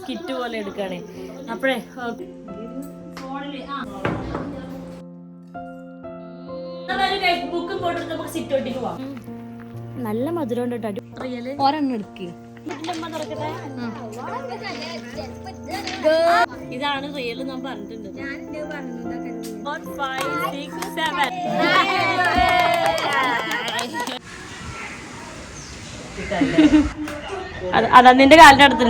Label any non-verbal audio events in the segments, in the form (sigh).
Skit പോലെ എടുക്കാണ് അപ്പോഴേ ബുക്കും പോയിട്ട് നമുക്ക് സിറ്റ് പോവാം നല്ല മധുരം ഉണ്ട് കേട്ടോ. റിയൽ ഒരെണ്ണം എടുക്കേ. ഇതാണ് റിയൽ ഞാൻ പറഞ്ഞിട്ടുണ്ട്. അത് നിന്റെ കാലിന്റെ അടുത്ത്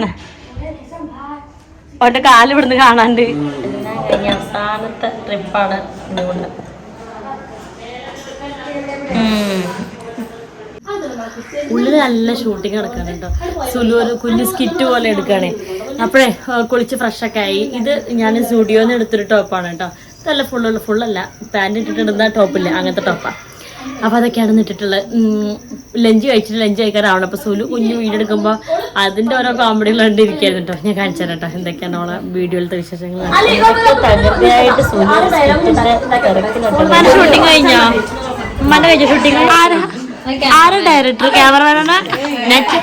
അവന്റെ കാൽ ഇവിടുന്ന് കാണാണ്ട്. അവസാനത്തെ ട്രിപ്പാണ് ഉള്ളിൽ നല്ല ഷൂട്ടിങ് നടക്കാണ് കേട്ടോ സുലു ഒരു കുഞ്ഞു സ്കിറ്റ് പോലെ എടുക്കുകയാണേ അപ്പോഴേ കുളിച്ച് ഫ്രഷൊക്കെ ആയി. ഇത് ഞാൻ സ്റ്റുഡിയോന്ന് എടുത്തൊരു ടോപ്പാണ് കേട്ടോ ഇതല്ല ഫുള്ള് ഫുള്ളല്ല പാന്റ് ഇട്ടിട്ടുണ്ടെന്ന ടോപ്പില്ല അങ്ങനത്തെ ടോപ്പാ അപ്പൊ അതൊക്കെയാണ് നിട്ടിട്ടുള്ളത് ലഞ്ച് കഴിച്ചിട്ട് ലഞ്ച് കഴിക്കാറാവണം. അപ്പൊ സുലു കുഞ്ഞു വീഡിയോ എടുക്കുമ്പോൾ അതിന്റെ ഓരോ കോമഡികൾ കണ്ടിരിക്കുന്നു കേട്ടോ ഞാൻ കാണിച്ചു കേട്ടോ എന്തൊക്കെയാണ് അവളെ വീഡിയോയിലത്തെ വിശേഷങ്ങൾ ഷൂട്ടിങ് കഴിഞ്ഞോ? ഉമ്മാന്റെ കഴിഞ്ഞ ഷൂട്ടിങ് ആരാ? ആരാ ഡയറക്ടർ ക്യാമറമാനാണ് നെറ്റ്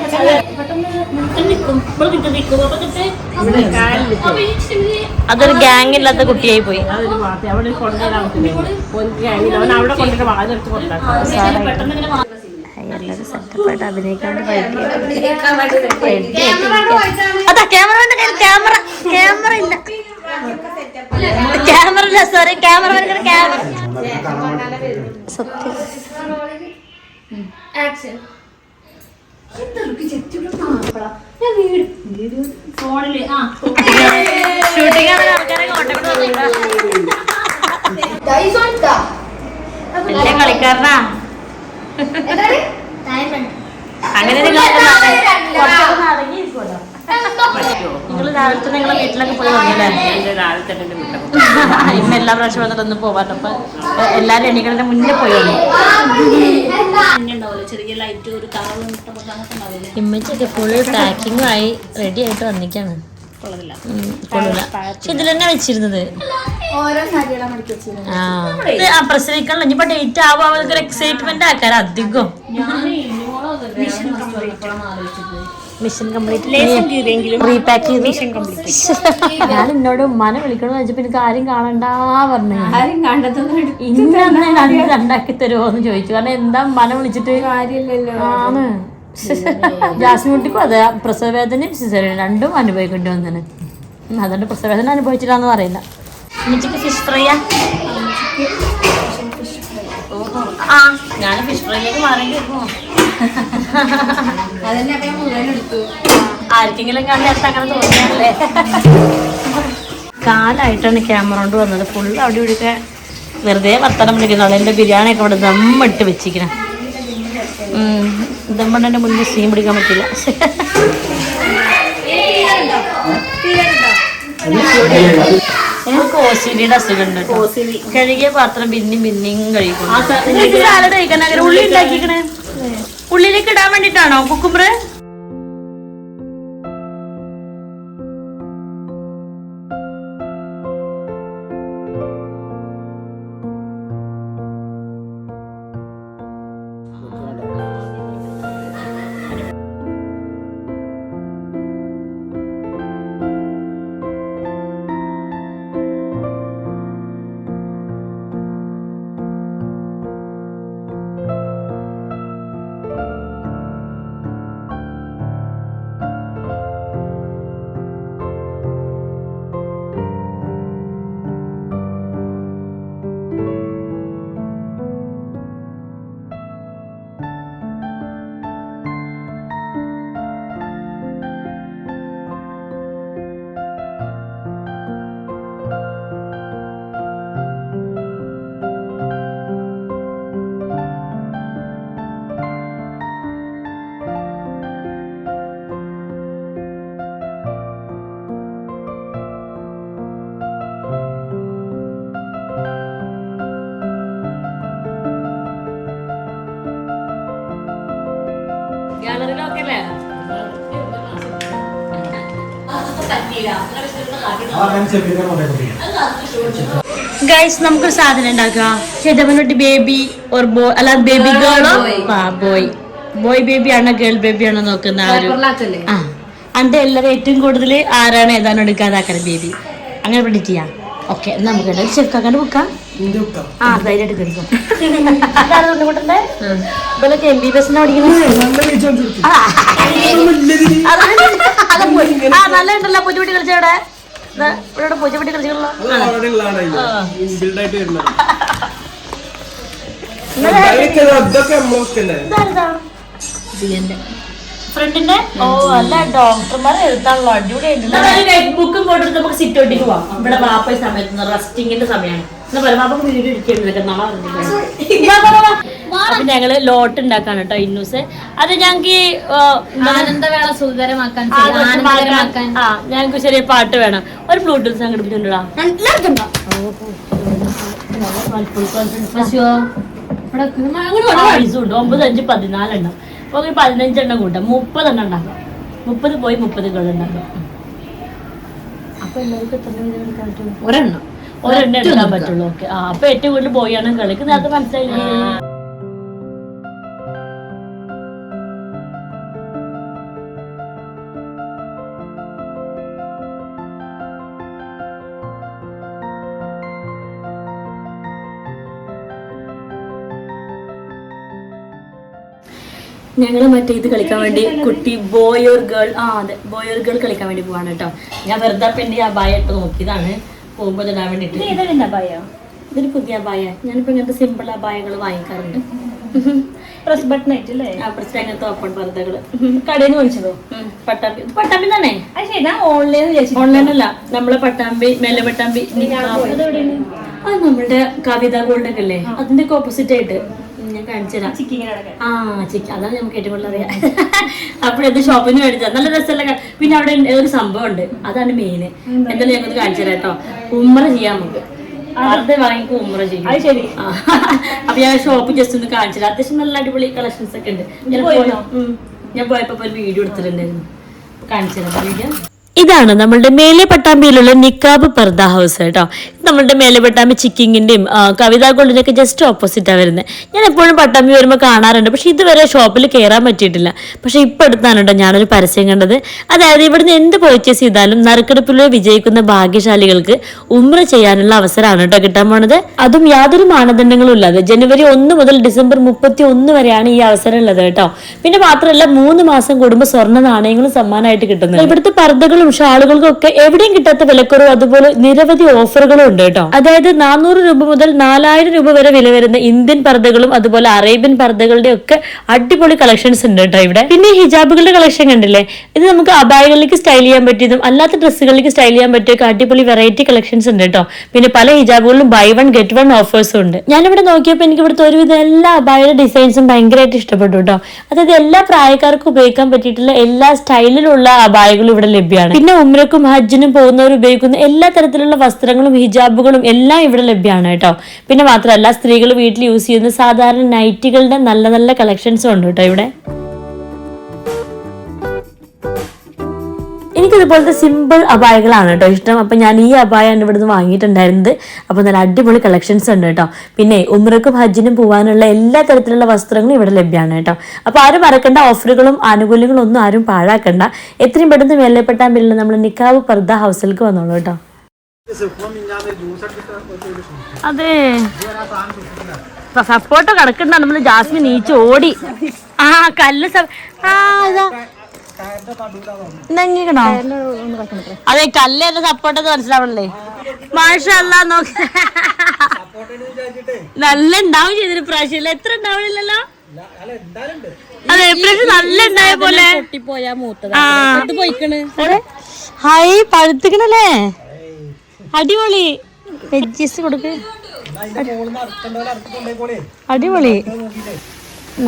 അതൊരു ഗ്യാങ് ഇല്ലാത്ത കുട്ടിയായി പോയി. എല്ലാവരും സെറ്റപ്പായിട്ട് അഭിനയിക്കാണ്ട് അതാ ക്യാമറ ക്യാമറ ക്യാമറ ഇല്ല. ക്യാമറ ഇല്ല സോറി ക്യാമറ ക്യാമറ സത്യം. ഷൂട്ടിംഗ് ആൾക്കാരെ കോട്ടക്കോട്ട് വലിയ കളിക്കാരനാ. അങ്ങനെ നിങ്ങൾ രാവിലെ തന്നെ നിങ്ങളെ വീട്ടിലൊക്കെ പോയി വന്നില്ലേ? ഇമ്മ എല്ലാ പ്രാവശ്യം വന്നിട്ടൊന്ന് പോവാട്ടപ്പ അപ്പൊ എല്ലാരും എണീക്കണതിന്റെ മുന്നേ പോയി വന്നു. ചെറിയ ലൈറ്റ് ഒരു കാറും ഇമ്മച്ചൊക്കെ ഫുള്ള് പാക്കിംഗ് ആയി റെഡി ആയിട്ട് വന്നിക്കാണ് കൊള്ളില്ല പക്ഷെ ഇതിൽ തന്നെ വെച്ചിരുന്നത്. ആ. ഇത് ആ പ്രസവിക്കാനുള്ള ഇനിയിപ്പോ ഡേറ്റ് ആവുക അവർക്ക് എക്സൈറ്റ്മെന്റ് ആക്കാൻ അധികം. മിഷൻ കംപ്ലീറ്റ് റീപാക്ക് ചെയ്തു. (laughs) ഞാൻ എന്നോട് മന വിളിക്കണം വെച്ചപ്പോ എനിക്ക് ആരും കാണണ്ടാ പറഞ്ഞു ഇന്നെ രണ്ട് രണ്ടാക്കി തരുമോ എന്ന് ചോദിച്ചു. കാരണം എന്താ മന വിളിച്ചിട്ട്? ആണ്. ജാസ്മിൻ കുട്ടിക്കും അതെ പ്രസവവേദനയും സിസേറിയനും രണ്ടും അനുഭവിക്കേണ്ടി വന്നതിന് അതുകൊണ്ട് പ്രസവവേദന അനുഭവിച്ചില്ലാന്ന് അറിയില്ല ഉമ്മച്ചിക്ക് ഫിഷ് ഫ്രൈയാ ആ? ഞാൻ ഫിഷ് ഫ്രൈയിലേക്ക് മാറേണ്ടി വരുമോ? ആർക്കെങ്കിലും അങ്ങനെ തോന്നിയാലേ കാലായിട്ടാണ് ക്യാമറ കൊണ്ട് വന്നത്. ഫുൾ അവിടെ ഇവിടെയൊക്കെ വെറുതെ വർത്തനം വിളിക്കുന്നുള്ളൂ എന്റെ ബിരിയാണി ഒക്കെ ഇവിടെ ദമ്മിട്ട് വെച്ചിരിക്കണം ദമ്മിട്ട് എന്റെ മുന്നിൽ സീൻ പിടിക്കാൻ പറ്റില്ല? എനിക്ക് ഒ അസുഖം ഉണ്ട് കഴുകിയ പാത്രം പിന്നെയും പിന്നെയും കഴിക്കും ഉള്ളി ഉണ്ടാക്കിക്കണേ ഉള്ളിലേക്ക് ഇടാൻ വേണ്ടിട്ടാണോ കുക്കുമ്പർ അല്ലേ? ഗൈസ് നമുക്കൊരു സാധനം ഉണ്ടാക്കാം ചേതമനോട്ട് ബേബി ഓർ ബോയ് അല്ല ബേബി ഗേളോ ആ ബോയ് ബോയ് ബേബി ആണോ ഗേൾ ബേബി ആണോ നോക്കുന്ന ആ ഒരു ആ. അന്റെ എല്ലാവരും ഏറ്റവും കൂടുതൽ ആരാണ് ഏതാണ് എടുക്കാതാക്കാൻ ബേബി അങ്ങനെ പ്രിഡിക്റ്റ് ചെയ്യാം. ഓക്കെ നമുക്ക് ചെക്കാക്കാണ്ട് വെക്കാം. ആ ധൈര്യമായിട്ട് ഇവലൊക്കെ എം ബി ബി എസിനെ പഠിക്കുന്നത് ആ, നല്ല ഉണ്ടല്ലോ പൂച്ചപ്പെട്ടി കളിച്ചവിടെ ദാ, ഇവിടെ പൂച്ചപ്പെട്ടി കളിച്ചല്ലോ ഫ്രണ്ടിന്റെ. ഓ അല്ല ഡോക്ടർമാരെ എഴുതാണല്ലോ അടിപൊളി ബുക്കും പോയിട്ട് നമുക്ക് സിറ്റ് ഔട്ടിക്ക് പോവാം. ഇവിടെ വാപ്പ സമയത്ത് റെസ്റ്റിങ്ങിന്റെ സമയമാണ്. അപ്പൊ ഞങ്ങൾ ലോട്ട് ഉണ്ടാക്കാണ് കേട്ടോ ഇന്നൂസ്. അത് ഞങ്ങക്ക് ആനന്ദവേള സുന്ദരമാക്കാൻ ആ ഞങ്ങക്ക് ചെറിയ പാട്ട് വേണം. ഒരു ബ്ലൂടൂത്ത് സംഘടിപ്പിച്ചിട്ടുണ്ടോ ഉണ്ട് ഒമ്പത് അഞ്ച് പതിനാലെണ്ണം. അപ്പൊ പതിനഞ്ചെണ്ണം കൂട്ടാം. മുപ്പതെണ്ണം ഉണ്ടാക്കാം. മുപ്പത് പോയി മുപ്പത് കൊള്ളുണ്ടാക്കാം ഉണ്ടാക്കാം അപ്പൊ എല്ലാവർക്കും എത്ര ഒരെണ്ണം. ഒരെണ്ണം എടുക്കാൻ പറ്റുള്ളൂ. ഓക്കെ. ആ അപ്പൊ ഏറ്റവും കൂടുതൽ പോയാണ് കളിക്ക് നേരത്തെ മനസ്സിലായില്ലേ? ഞങ്ങൾ മറ്റേ ഇത് കളിക്കാൻ വേണ്ടി കുട്ടി ബോയ് ഓർ ഗേൾ ആ അതെ. ബോയ് ഓർ ഗേൾ കളിക്കാൻ വേണ്ടി പോവാണ് കേട്ടോ. ഞാൻ വെറുതെ പെണ്ണി ആ ബായ ഇട്ട് നോക്കിയതാണ്. പോകുമ്പോൾ ഇടാൻ വേണ്ടിട്ട് ഇതൊരു പുതിയ അപായ. ഞാനിപ്പോ ഇങ്ങനത്തെ സിമ്പിൾ അബായകൾ വാങ്ങിക്കാറുണ്ട്. പ്രസ് ബട്ടൺ ആയിട്ടല്ലേ? ആ പ്രശ്നം അങ്ങനത്തെ ഓപ്പൺ പർദ്ദകൾ കടയിൽ നിന്ന് മേടിച്ചതോ? പട്ടാമ്പി. പട്ടാമ്പി തന്നെ ശരി ഞാൻ ഓൺലൈൻ ഓൺലൈൻ അല്ല നമ്മളെ പട്ടാമ്പി മേലെ പട്ടാമ്പി അത് നമ്മളുടെ കവിത ഗോൾഡൊക്കെ അല്ലേ? അതിന്റെ ഓപ്പോസിറ്റ് ആയിട്ട്. ഞാൻ കാണിച്ചു തരാം ആ ചിക്കൻ അതാണ് നമുക്ക് ഏറ്റവും കൂടുതൽ അറിയാം. അപ്പോഴത് ഷോപ്പിൽ നിന്ന് മേടിച്ചത്. നല്ല രസമല്ല പിന്നെ അവിടെ ഒരു സംഭവം ഉണ്ട് അതാണ് മെയിൻ എന്തായാലും ഞങ്ങൾക്ക് കാണിച്ചു തരാം കേട്ടോ. ഉമ്മറ ചെയ്യാം നമുക്ക്. അത്. വാങ്ങിക്കും ഉമ്മറ ചെയ്യും. ശരി. അപ്പൊ ഞാൻ ഷോപ്പ് ജസ്റ്റ് ഒന്ന് കാണിച്ചു തരാം അത്യാവശ്യം നല്ല അടിപൊളി കളക്ഷൻസ് ഒക്കെ ഉണ്ട്. ഞാൻ പോയപ്പോ ഒരു വീഡിയോ എടുത്തിട്ടുണ്ടായിരുന്നു. കാണിച്ചു തരാം വീഡിയോ ഇതാണ് നമ്മളുടെ മേലെ പട്ടാമ്പിയിലുള്ള നിക്കാബ് പർദ ഹൗസ് കേട്ടോ. നമ്മളുടെ മേലെ പട്ടാമ്പി ചിക്കിങ്ങിന്റെയും കവിതാ ഗോൾഡിന്റെ ഒക്കെ ജസ്റ്റ് ഓപ്പോസിറ്റാണ് വരുന്നത് ഞാൻ എപ്പോഴും പട്ടാമ്പി വരുമ്പോൾ കാണാറുണ്ട്. പക്ഷെ ഇതുവരെ ഷോപ്പിൽ കയറാൻ പറ്റിയിട്ടില്ല. പക്ഷെ ഇപ്പൊ അടുത്താണ് കേട്ടോ ഞാനൊരു പരസ്യം കണ്ടത്. അതായത് ഇവിടുന്ന് എന്ത് പർച്ചേസ് ചെയ്താലും നറുക്കെടുപ്പിലൂടെ വിജയിക്കുന്ന ഭാഗ്യശാലികൾക്ക് ഉമ്ര ചെയ്യാനുള്ള അവസരമാണ് കേട്ടോ കിട്ടാൻ പോണത്. അതും യാതൊരു മാനദണ്ഡങ്ങളും ഇല്ലാതെ ജനുവരി ഒന്ന് മുതൽ ഡിസംബർ മുപ്പത്തി ഒന്ന് വരെയാണ് ഈ അവസരം ഉള്ളത് കേട്ടോ. പിന്നെ മാത്രമല്ല മൂന്ന് മാസം കൂടുമ്പോൾ സ്വർണ നാണയങ്ങളും സമ്മാനമായിട്ട് കിട്ടുന്നത് ഇവിടുത്തെ പർദ്ദകളും ഷാളുകൾക്കും ആളുകൾക്കൊക്കെ എവിടെയും കിട്ടാത്ത വിലക്കുറവ് അതുപോലെ നിരവധി ഓഫറുകളും ഉണ്ട് കേട്ടോ. അതായത് നാനൂറ് രൂപ മുതൽ നാലായിരം രൂപ വരെ വില വരുന്ന ഇന്ത്യൻ പർദ്ദകളും അതുപോലെ അറേബ്യൻ പർദ്ദകളുടെ ഒക്കെ അടിപൊളി കളക്ഷൻസ് ഉണ്ട് കേട്ടോ ഇവിടെ. പിന്നെ ഹിജാബുകളുടെ കളക്ഷൻ കണ്ടില്ലേ? ഇത് നമുക്ക് അബായകളിലേക്ക് സ്റ്റൈൽ ചെയ്യാൻ പറ്റിയതും അല്ലാത്ത ഡ്രസ്സുകളിലേക്ക് സ്റ്റൈൽ ചെയ്യാൻ പറ്റിയൊക്കെ അടിപൊളി വെറൈറ്റി കളക്ഷൻസ് ഉണ്ട് കേട്ടോ. പിന്നെ പല ഹിജാബുകളിലും ബൈ വൺ ഗെറ്റ് വൺ ഓഫേഴ്സും ഉണ്ട്. ഞാനിവിടെ നോക്കിയപ്പോൾ എനിക്ക് ഇവിടുത്തെ ഒരുവിധം എല്ലാ അബായയുടെ ഡിസൈൻസും ഭയങ്കരമായിട്ട് ഇഷ്ടപ്പെട്ടു കേട്ടോ. അതായത് എല്ലാ പ്രായക്കാർക്കും ഉപയോഗിക്കാൻ പറ്റിയിട്ടുള്ള എല്ലാ സ്റ്റൈലിലുള്ള അബായകളും ഇവിടെ ലഭ്യമാണ്. പിന്നെ ഉമ്രക്കും ഹജ്ജിനും പോകുന്നവർ ഉപയോഗിക്കുന്ന എല്ലാ തരത്തിലുള്ള വസ്ത്രങ്ങളും ഹിജാബുകളും എല്ലാം ഇവിടെ ലഭ്യമാണ് കേട്ടോ. പിന്നെ മാത്രമല്ല സ്ത്രീകൾ വീട്ടിൽ യൂസ് ചെയ്യുന്ന സാധാരണ നൈറ്റികളുടെ നല്ല നല്ല കളക്ഷൻസും ഉണ്ട് കേട്ടോ ഇവിടെ. എനിക്കിതുപോലത്തെ സിമ്പിൾ അപായകളാണ് കേട്ടോ ഇഷ്ടം. അപ്പം ഞാൻ ഈ അപായാണ് ഇവിടുന്ന് വാങ്ങിയിട്ടുണ്ടായിരുന്നത്. അപ്പോൾ നല്ല അടിപൊളി കളക്ഷൻസ് ഉണ്ട് കേട്ടോ. പിന്നെ ഉമ്രക്കും ഹജ്ജിനും പോകാനുള്ള എല്ലാ തരത്തിലുള്ള വസ്ത്രങ്ങളും ഇവിടെ ലഭ്യമാണ് കേട്ടോ. അപ്പോൾ ആരും മറക്കേണ്ട ഓഫറുകളും ആനുകൂല്യങ്ങളും ഒന്നും ആരും പാഴാക്കണ്ട. എത്രയും പെട്ടെന്ന് മേലെപ്പെട്ടാൻ പിന്നിൽ നമ്മൾ നിക്കാവ് പർദ്ദ ഹൗസിലേക്ക് വന്നോളൂ കേട്ടോ. അതെ. സപ്പോർട്ട് കിടക്കണ്ട നമ്മൾ ജാസ്മിൻ നീച്ച് ഓടി. ആ കല്ല് ആ ഇന്നെങ്കിക്കണോ അതെ കല്ലേ എന്റെ സപ്പോർട്ട് മനസ്സിലാവണല്ലേ? മാഷല്ല നോക്ക. നല്ല ഉണ്ടാവും ചെയ്തൊരു പ്രാവശ്യം എത്ര ഉണ്ടാവണില്ലല്ലോ? അതെ ഇപ്രാവശ്യം നല്ല ഉണ്ടായ പോലെ? ഹായ് പഴുത്തിക്കണല്ലേ? അടിപൊളി. വെജീസ് കൊടുക്ക്. അടിപൊളി.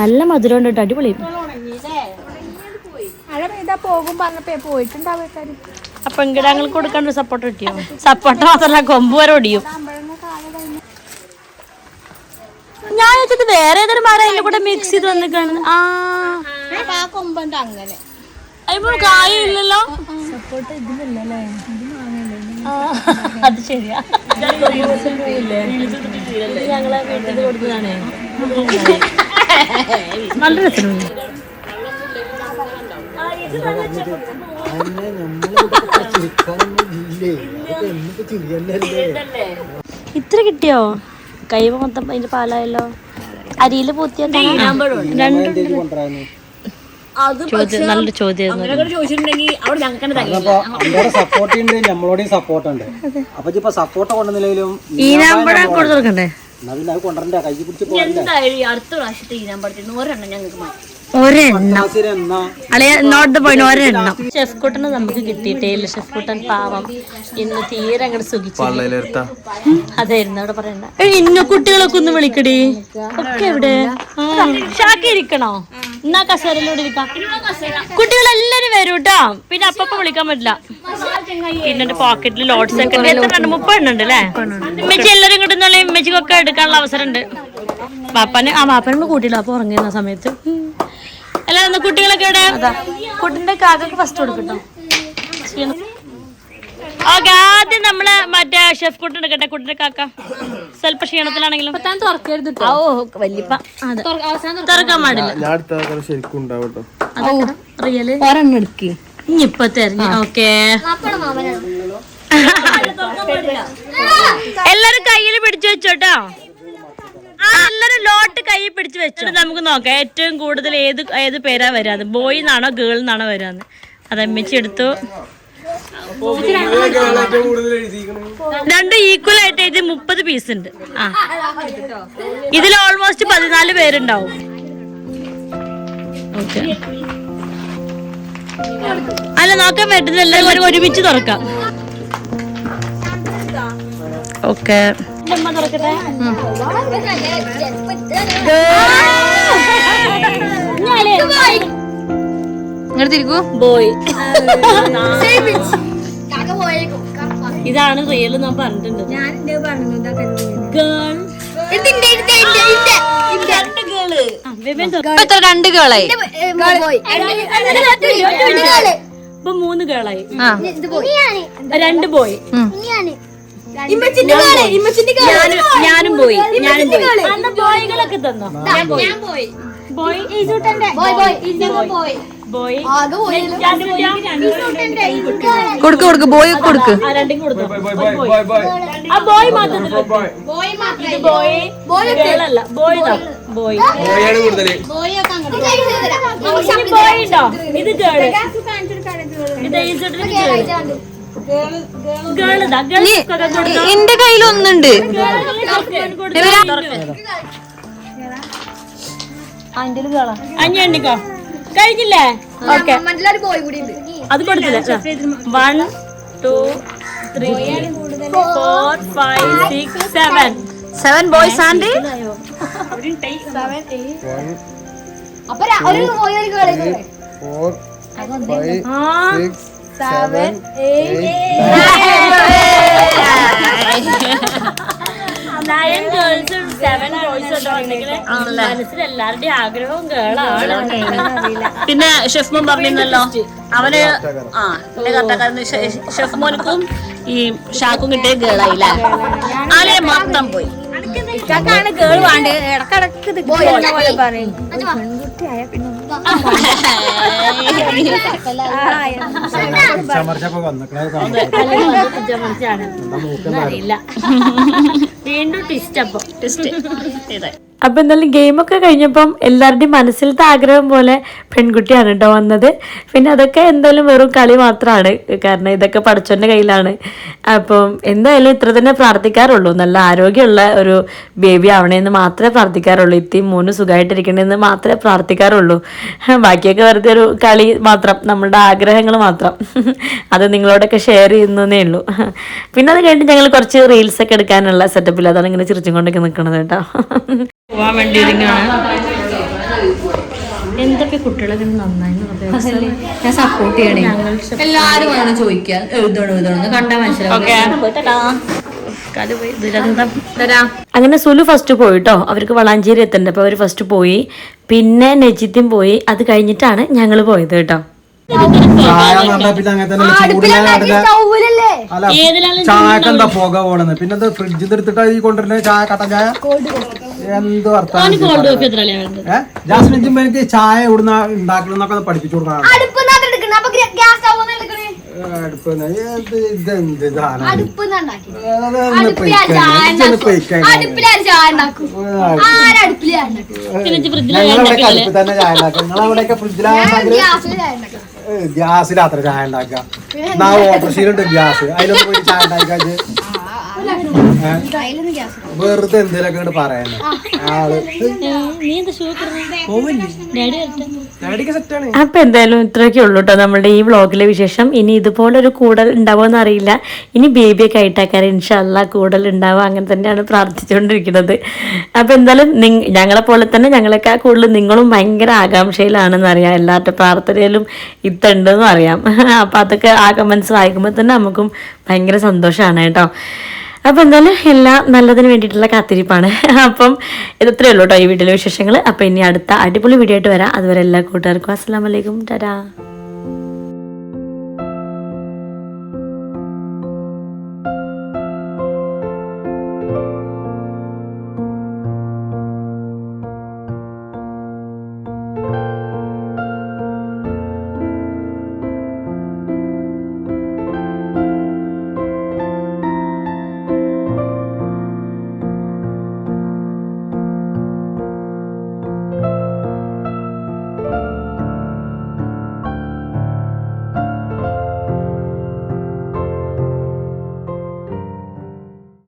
നല്ല മധുരം ഉണ്ട് കേട്ടോ അടിപൊളി. മഴ പെയ്താ പോകും പറഞ്ഞപ്പോ പോയിട്ടുണ്ടാവും അപ്പൊ ഇങ്കിടങ്ങൾക്ക് കൊടുക്കാണ്ട് സപ്പോർട്ട് കിട്ടിയോ? സപ്പോർട്ട് മാത്രല്ല കൊമ്പ് വരെ ഒടിയും. ഞാൻ വെച്ചത് വേറെ ഏതൊരു മരം അതിന്റെ കൂടെ മിക്സ് ചെയ്ത് വന്നിക്കാണ്? ആ. കൊമ്പുണ്ട് അങ്ങനെ. അതിപ്പോ സപ്പോർട്ട് ആ, അത് ശരിയാ. ഞങ്ങളെ വീട്ടിൽ കൊടുക്കുന്നതാണേ നല്ല രസമുണ്ട് ഇത്ര കിട്ടിയോ? കൈ മൊത്തം അതിന്റെ പാലായല്ലോ. അരിയിൽ പൂത്തിയ നല്ലൊരു ചോദ്യം സപ്പോർട്ട് ഉണ്ട് സപ്പോർട്ട് ഉണ്ട് അപ്പൊ ഇപ്പൊ സപ്പോർട്ട് കൊണ്ടുവന്നില്ലെങ്കിലും ഈനാമ്പഴ കൊടുത്തു കൊടുക്കണ്ടേ? എന്നാ പിന്നെ അത് കൊണ്ടുവരണ്ടേ? കൈ പിടിച്ച് എന്തായാലും അടുത്ത പ്രാവശ്യത്തെ ഈ നമ്പർ ഒരെണ്ണം ഞങ്ങൾക്ക് മതി. ഒരെണ്ണം. അളിയ നോട്ട് ദ പോയിന്റ് ഒരെണ്ണം. ഷെഫ് കുട്ടനെ നമുക്ക് കിട്ടിയിട്ടേ ഇല്ല. ഷെഫ് കുട്ടൻ പാവം. ഇന്ന് തീരെ അങ്ങോട്ട് സുഖിച്ചു അതായിരുന്നു അവിടെ പറയണ്ട ഇന്ന കുട്ടികളൊക്കെ ഒന്ന് വിളിക്കടി. ഒക്കെ എവിടെ? ഷാക്കി ഇരിക്കണോ? എന്നാ കസേരയിലൂടെ ഇരിക്കാം. കുട്ടികളെല്ലാരും വരും കേട്ടോ പിന്നെ അപ്പപ്പ വിളിക്കാൻ പറ്റില്ല. പിന്നെ പോക്കറ്റിൽ ലോഡ്സ് ഒക്കെ ഉണ്ട്. എത്ര ഉണ്ട് മുപ്പത് എണ്ണം ഉണ്ട് അല്ലേ? ഉമ്മച്ചി എല്ലാരും കിട്ടുന്ന ഇമ്മച്ചിക്കൊക്കെ എടുക്കാനുള്ള അവസരം ഉണ്ട് പാപ്പന് ആ പാപ്പനെ കൂട്ടിയില്ല അപ്പൊ ഉറങ്ങിയിരുന്ന സമയത്ത്. ഉം. കുട്ടികളൊക്കെ ഇവിടെ കുട്ടിന്റെ കാക്കൊക്കെ ഫസ്റ്റ് കൊടുക്കട്ടോ. ഓക്കെ ആദ്യം നമ്മൾ മറ്റേ ഷെഫ് കുട്ടി എടുക്കട്ടെ കുട്ടിന്റെ കാക്ക. സ്വല്പ ക്ഷീണത്തിലാണെങ്കിലും തുറക്കരുത് ഓ വല്യപ്പ തുറക്കാൻ പാടില്ല. ശരിക്കും ഒരെണ്ണം എടുക്ക്. ഇനിയിപ്പൊ തെരഞ്ഞു ഓക്കെ. എല്ലാരും കയ്യിൽ പിടിച്ചു വെച്ചോട്ടോ ആ, എല്ലാരും ലോട്ട് കൈ പിടിച്ച് വെച്ചു. നമുക്ക് നോക്കാം ഏറ്റവും കൂടുതൽ ഏത് ഏത് പേരാ വരാന്ന്. ബോയ് എന്നാണോ ഗേൾ എന്നാണോ വരാന്ന്. അത് അമ്മച്ചി എടുത്തു. രണ്ടും ഈക്വൽ ആയിട്ട് എഴുതി മുപ്പത് പീസ് ഉണ്ട്. ആ. ഇതിൽ ഓൾമോസ്റ്റ് പതിനാല് പേരുണ്ടാവും. ഓക്കെ അല്ല നോക്കാൻ പറ്റുന്നില്ല. ഒരുമിച്ച് തുറക്കാം. ഓക്കെ തുറക്കട്ടെ ഇങ്ങോട്ട് തിരിക്കൂ ബോയ് ഇതാണ് റിയൽ ഞാൻ പറഞ്ഞിട്ടുണ്ട് ഗേൾ രണ്ട് ഗേൾ എത്ര രണ്ട് കേളായി ഇപ്പൊ മൂന്ന് ഗേളായി രണ്ട് ബോയ് ഞാനും പോയി. ഞാനും പോയി. അന്ന് ബോയ്കളൊക്കെ തന്നോ? ബോയ്. ബോയ് ബോയ് കൊടുക്ക് കൊടുക്ക്. ബോയ് കൊടുക്ക്. ആ രണ്ടും കൊടുത്തു? ആ ബോയ് മാത്രം ഇത് ബോയ്. ഗേളല്ല ബോയ് ബോയ്. ഇനി ബോയ് ഉണ്ടോ? ഇത് ഗേൾ. ഇത് ഈസോട്ടിന് ഗേൾ ഗേൾ എന്റെ കയ്യിൽ ഒന്നുണ്ട്. കഴിഞ്ഞില്ലേ? ഓക്കെ അത് കൊടുത്തില്ല? One two three four five six seven seven boys and four five ആ. സിക്സ് സെവൻ eight, നയൻ ഗേൾസും സെവൻ ബോയ്സും ഉണ്ടെങ്കിൽ മനസ്സിൽ എല്ലാവരുടെയും ആഗ്രഹവും ഗേളാണ് പിന്നെ ഷെഫ് മോൻ പറഞ്ഞിരുന്നല്ലോ അവന് ആ എന്റെ കർത്താക്കാരന് ഷെഫ് മോനുക്കും ഈ ഷാക്കും കിട്ടിയ ഗേളായില്ല ആലയം മൊത്തം പോയി. ഗേൾ വേണ്ട ഇടക്കിടക്ക് സമർച്ചപ്പോ വന്നിക്കണേ അറിയില്ല വീണ്ടും ടിസ്റ്റ് അപ്പൊ ടെസ്റ്റ് ഇതെ അപ്പൊ എന്തായാലും ഗെയിമൊക്കെ കഴിഞ്ഞപ്പം എല്ലാവരുടെയും മനസ്സിലത്തെ ആഗ്രഹം പോലെ പെൺകുട്ടിയാണ് കേട്ടോ വന്നത്. പിന്നെ അതൊക്കെ എന്തായാലും വെറും കളി മാത്രമാണ് കാരണം ഇതൊക്കെ പഠിച്ചോന്റെ കയ്യിലാണ്. അപ്പം എന്തായാലും ഇത്ര തന്നെ പ്രാർത്ഥിക്കാറുള്ളൂ. നല്ല ആരോഗ്യമുള്ള ഒരു ബേബി ആവണേന്ന് മാത്രമേ പ്രാർത്ഥിക്കാറുള്ളൂ. ഇത്തിയും മൂന്ന് സുഖമായിട്ടിരിക്കണേന്ന് മാത്രമേ പ്രാർത്ഥിക്കാറുള്ളൂ. ബാക്കിയൊക്കെ വെറുതെ ഒരു കളി മാത്രം നമ്മളുടെ ആഗ്രഹങ്ങൾ മാത്രം. അത് നിങ്ങളോടൊക്കെ ഷെയർ ചെയ്യുന്നതേ ഉള്ളൂ. പിന്നെ അത് കഴിഞ്ഞിട്ട് ഞങ്ങൾ കുറച്ച് റീൽസൊക്കെ എടുക്കാനുള്ള സെറ്റപ്പിൽ അതാണ് ഇങ്ങനെ ചിരിച്ചും കൊണ്ടൊക്കെ നിൽക്കുന്നത് കേട്ടോ. പോവാൻ വേണ്ടി ഒരുങ്ങാണ് എന്തൊക്കെ കുട്ടികളൊക്കെ നന്നായി ഞാൻ സപ്പോർട്ട് ചെയ്യണേ. എല്ലാരും വന്ന് ചോദിക്കുക. എഴുതണം എഴുതണം കണ്ടാ മനസ്സിലാവും. അങ്ങനെ സുലു ഫസ്റ്റ് പോയിട്ടോ. അവർക്ക് വളാഞ്ചേരി എത്തണ്ട. അപ്പൊ അവർ ഫസ്റ്റ് പോയി. പിന്നെ നജിത്തും പോയി. അത് കഴിഞ്ഞിട്ടാണ് ഞങ്ങൾ പോയത് കേട്ടോ. ചായ കണ്ടാ പിന്നെ അങ്ങനെ തന്നെ ചൂടിലെ അല്ല ചായക്ക് എന്താ പുക പോണെന്ന് പിന്നെ എന്താ ഫ്രിഡ്ജിൽ നിന്ന് എടുത്തിട്ടാ ഈ കൊണ്ടുവരുന്നത് ചായ കട്ടൻ ചായ? എന്ത് വർത്താനം ജാസ്മിൻ ചായ ഇവിടുന്ന് ഉണ്ടാക്കണമെന്നൊക്കെ പഠിപ്പിച്ചു കൊടുക്കണം അടുപ്പ് തന്നെ. ഗ്യാസിൽ ചായ ചായ ഉണ്ടാക്കുക നാ ഓട്ടർഷീലുണ്ട് ഗ്യാസ്. അതിലൊന്നും പോയി ചായ ഉണ്ടാക്കാ അതിലൊന്നും ഗ്യാസ് വെറുതെ എന്തെങ്കിലും ആൾ. നീ എന്താ ഷൂ ഡാഡി വരട്ടെ. ഡാഡിക്ക് സെറ്റാണ് അപ്പൊ എന്തായാലും ഇത്രയൊക്കെ ഉള്ളൂ കേട്ടോ നമ്മുടെ ഈ വ്ളോഗിലെ വിശേഷം. ഇനി ഇതുപോലെ ഒരു കൂടൽ ഉണ്ടാവുമെന്ന് അറിയില്ല. ഇനി ബേബിയൊക്കെ ആയിട്ടാക്കാറ് ഇൻഷല്ല കൂടൽ ഉണ്ടാവുക അങ്ങനെ തന്നെയാണ് പ്രാർത്ഥിച്ചുകൊണ്ടിരിക്കുന്നത്. അപ്പൊ എന്തായാലും നിങ് ഞങ്ങളെ പോലെ തന്നെ ഞങ്ങളൊക്കെ കൂടുതൽ നിങ്ങളും ഭയങ്കര ആകാംക്ഷയിലാണെന്ന് അറിയാം. എല്ലാവരുടെ പ്രാർത്ഥനയിലും ഇത്തണ്ടെന്നും അറിയാം. (laughs) അപ്പൊ അതൊക്കെ ആ കമൻസ് വായിക്കുമ്പോൾ തന്നെ നമുക്കും ഭയങ്കര സന്തോഷമാണ് കേട്ടോ. അപ്പോൾ എന്തായാലും എല്ലാം നല്ലതിന് വേണ്ടിയിട്ടുള്ള കാത്തിരിപ്പാണ്. അപ്പം ഇത്രയേ ഉള്ളൂ ഈ വീട്ടിലെ വിശേഷങ്ങൾ അപ്പോൾ ഇനി അടുത്ത അടിപൊളി വീഡിയോ ആയിട്ട് വരാം. അതുവരെ എല്ലാ കൂട്ടുകാർക്കും അസ്സാം വലൈക്കും ടാറ്റാ.